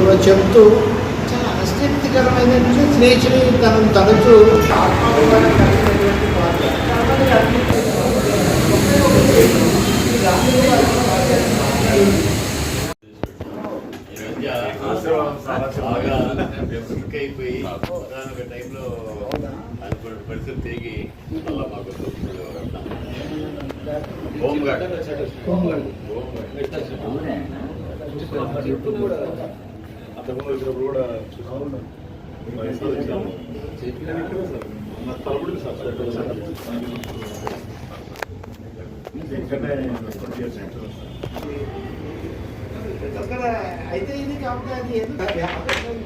కూడా చెప్తూ చాలా ఆసక్తికరమైన నేచర్ తనను తరచూ ఈ బాగా బెస్ట్ అయిపోయి టైంలో అనుకున్న పరిస్థితి తిరిగి మళ్ళా మాకు హోమ్ గార్డ్ హోమ్ గార్డ్ అంతకుముందు వచ్చినప్పుడు కూడా చూసాము మైసూర్ సార్ ఇక్కడనే ట్వంటీ అయితే ఇది కాబట్టి అది ఎందుకు?